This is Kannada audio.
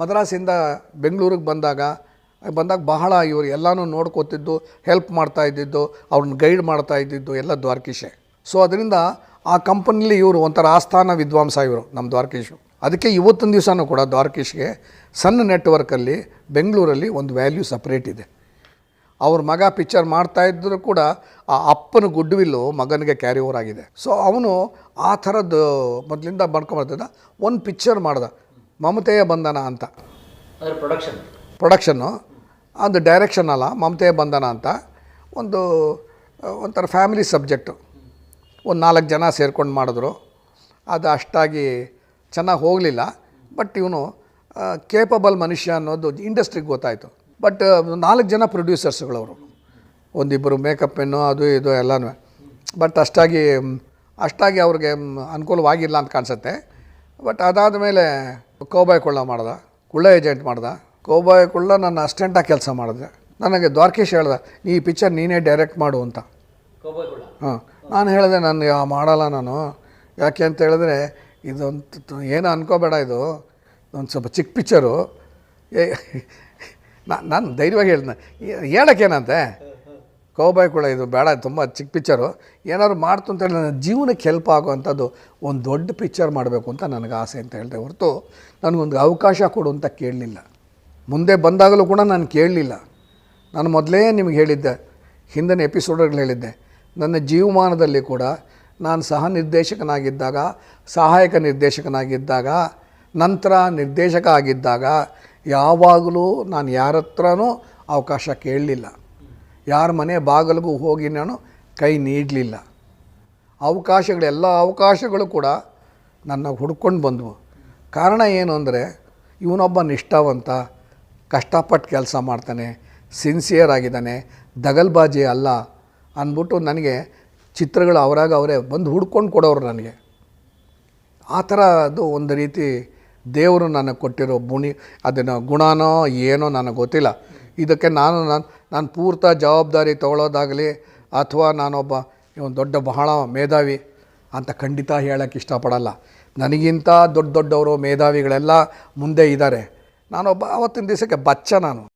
ಮದ್ರಾಸಿಂದ ಬೆಂಗಳೂರಿಗೆ ಬಂದಾಗ ಬಂದಾಗ ಬಹಳ ಇವರು ಎಲ್ಲನೂ ನೋಡ್ಕೋತಿದ್ದು ಹೆಲ್ಪ್ ಮಾಡ್ತಾ ಇದ್ದಿದ್ದು, ಅವ್ರನ್ನ ಗೈಡ್ ಮಾಡ್ತಾ ಇದ್ದಿದ್ದು ಎಲ್ಲ ದ್ವಾರಕೀಶೆ. ಸೊ ಅದರಿಂದ ಆ ಕಂಪನಿಲಿ ಇವರು ಒಂಥರ ಆಸ್ಥಾನ ವಿದ್ವಾಂಸ ಇವರು ನಮ್ಮ ದ್ವಾರಕೀಶು. ಅದಕ್ಕೆ ಇವತ್ತಿನ ದಿವಸನೂ ಕೂಡ ದ್ವಾರಕೀಶ್ಗೆ ಸಣ್ಣ ನೆಟ್ವರ್ಕಲ್ಲಿ ಬೆಂಗಳೂರಲ್ಲಿ ಒಂದು ವ್ಯಾಲ್ಯೂ ಸಪ್ರೇಟ್ ಇದೆ. ಅವ್ರ ಮಗ ಪಿಕ್ಚರ್ ಮಾಡ್ತಾ ಇದ್ದರೂ ಕೂಡ ಆ ಅಪ್ಪನ ಗುಡ್ ವಿಲ್ಲು ಮಗನಿಗೆ ಕ್ಯಾರಿ ಓವರ್ ಆಗಿದೆ. ಸೊ ಅವನು ಆ ಥರದ್ದು ಮೊದಲಿಂದ ಮಾಡ್ಕೊಂಬರ್ತಿದ್ದ, ಒಂದು ಪಿಕ್ಚರ್ ಮಾಡ್ದ. ಮಮತೆಯ ಬಂಧನ ಅಂತ. ಪ್ರೊಡಕ್ಷನ್ ಪ್ರೊಡಕ್ಷನ್ನು ಅದು ಡೈರೆಕ್ಷನ್ ಅಲ್ಲ ಮಮತೆಯ ಬಂಧನ ಅಂತ. ಒಂದು ಒಂಥರ ಫ್ಯಾಮಿಲಿ ಸಬ್ಜೆಕ್ಟು ಒಂದು ನಾಲ್ಕು ಜನ ಸೇರ್ಕೊಂಡು ಮಾಡಿದ್ರು. ಅದು ಅಷ್ಟಾಗಿ ಚೆನ್ನಾಗಿ ಹೋಗಲಿಲ್ಲ. ಬಟ್ ಇವನು ಕೇಪಬಲ್ ಮನುಷ್ಯ ಅನ್ನೋದು ಇಂಡಸ್ಟ್ರಿಗೆ ಗೊತ್ತಾಯಿತು. ಬಟ್ ನಾಲ್ಕು ಜನ ಪ್ರೊಡ್ಯೂಸರ್ಸ್ಗಳವರು ಒಂದಿಬ್ಬರು ಮೇಕಪ್ ಪೆನ್ನು ಅದು ಇದು ಎಲ್ಲನೂ. ಬಟ್ ಅಷ್ಟಾಗಿ ಅಷ್ಟಾಗಿ ಅವ್ರಿಗೆ ಅನುಕೂಲವಾಗಿಲ್ಲ ಅಂತ ಕಾಣಿಸುತ್ತೆ. ಬಟ್ ಅದಾದ ಮೇಲೆ ಕೋಬಾಯ್ ಕೊಳ್ಳ ಮಾಡ್ದೆ ಕುಳ್ಳ ಏಜೆಂಟ್ ಮಾಡ್ದೆ. ಕೋಬಾಯ್ ಕುಳ್ಳ ನನ್ನ ಅಸ್ಟೆಂಟಾಗಿ ಕೆಲಸ ಮಾಡಿದೆ. ನನಗೆ ದ್ವಾರಕೇಶ್ ಹೇಳ್ದೆ ನೀ ಈ ಪಿಕ್ಚರ್ ನೀನೇ ಡೈರೆಕ್ಟ್ ಮಾಡು ಅಂತ. ಹಾಂ. ನಾನು ಹೇಳಿದೆ ನಾನು ಯಾವ ಮಾಡಲ್ಲ ನಾನು. ಯಾಕೆ ಅಂತ ಹೇಳಿದ್ರೆ ಇದೊಂದು ಏನು ಅನ್ಕೋಬೇಡ ಇದು. ಒಂದು ಸ್ವಲ್ಪ ಚಿಕ್ಕ ಪಿಕ್ಚರು ನಾನು ಧೈರ್ಯವಾಗಿ ಹೇಳಿದೆ. ಹೇಳೋಕ್ಕೇನಂತೆ ಕೋಬಾಯ್ ಕೂಡ ಇದು ಬೇಡ, ತುಂಬ ಚಿಕ್ಕ ಪಿಕ್ಚರು ಏನಾದ್ರು ಮಾಡ್ತು ಅಂತೇಳಿ ನನ್ನ ಜೀವನಕ್ಕೆ ಹೆಲ್ಪ್ ಆಗುವಂಥದ್ದು ಒಂದು ದೊಡ್ಡ ಪಿಕ್ಚರ್ ಮಾಡಬೇಕು ಅಂತ ನನಗೆ ಆಸೆ ಅಂತ ಹೇಳಿದೆ ಹೊರತು ನನಗೊಂದು ಅವಕಾಶ ಕೊಡು ಅಂತ ಕೇಳಲಿಲ್ಲ. ಮುಂದೆ ಬಂದಾಗಲೂ ಕೂಡ ನಾನು ಕೇಳಲಿಲ್ಲ. ನಾನು ಮೊದಲೇ ನಿಮಗೆ ಹೇಳಿದ್ದೆ, ಹಿಂದಿನ ಎಪಿಸೋಡ್ಗಳು ಹೇಳಿದ್ದೆ, ನನ್ನ ಜೀವಮಾನದಲ್ಲಿ ಕೂಡ ನಾನು ಸಹ ನಿರ್ದೇಶಕನಾಗಿದ್ದಾಗ, ಸಹಾಯಕ ನಿರ್ದೇಶಕನಾಗಿದ್ದಾಗ, ನಂತರ ನಿರ್ದೇಶಕ ಆಗಿದ್ದಾಗ ಯಾವಾಗಲೂ ನಾನು ಯಾರ ಹತ್ರನೂ ಅವಕಾಶ ಕೇಳಲಿಲ್ಲ. ಯಾರ ಮನೆ ಬಾಗಿಲಿಗೂ ಹೋಗಿ ನಾನು ಕೈ ನೀಡಲಿಲ್ಲ. ಅವಕಾಶಗಳು ಎಲ್ಲ ಅವಕಾಶಗಳು ಕೂಡ ನನ್ನ ಹುಡ್ಕೊಂಡು ಬಂದವು. ಕಾರಣ ಏನು ಅಂದರೆ, ಇವನೊಬ್ಬ ನಿಷ್ಠಾವಂತ, ಕಷ್ಟಪಟ್ಟು ಕೆಲಸ ಮಾಡ್ತಾನೆ ಸಿನ್ಸಿಯರ್ ಆಗಿದ್ದಾನೆ, ದಗಲ್ಬಾಜಿ ಅಲ್ಲ ಅಂದ್ಬಿಟ್ಟು ನನಗೆ ಚಿತ್ರಗಳು ಅವರಾಗ ಅವರೇ ಬಂದು ಹುಡ್ಕೊಂಡು ಕೊಡೋರು ನನಗೆ. ಆ ಥರ ಅದು ಒಂದು ರೀತಿ ದೇವರು ನನಗೆ ಕೊಟ್ಟಿರೋ ಬುಣಿ ಅದನ್ನು ಗುಣನೋ ಏನೋ ನನಗೆ ಗೊತ್ತಿಲ್ಲ. ಇದಕ್ಕೆ ನಾನು ನಾನು ನಾನು ಪೂರ್ತ ಜವಾಬ್ದಾರಿ ತಗೊಳ್ಳೋದಾಗಲಿ ಅಥವಾ ನಾನೊಬ್ಬ ಒಂದು ದೊಡ್ಡ ಬಹಳ ಮೇಧಾವಿ ಅಂತ ಖಂಡಿತ ಹೇಳೋಕ್ಕೆ ಇಷ್ಟಪಡಲ್ಲ. ನನಗಿಂತ ದೊಡ್ಡ ದೊಡ್ಡವರು ಮೇಧಾವಿಗಳೆಲ್ಲ ಮುಂದೆ ಇದ್ದಾರೆ ನಾನೊಬ್ಬ ಆವತ್ತಿನ ದಿವಸಕ್ಕೆ ಬಚ್ಚ ನಾನು.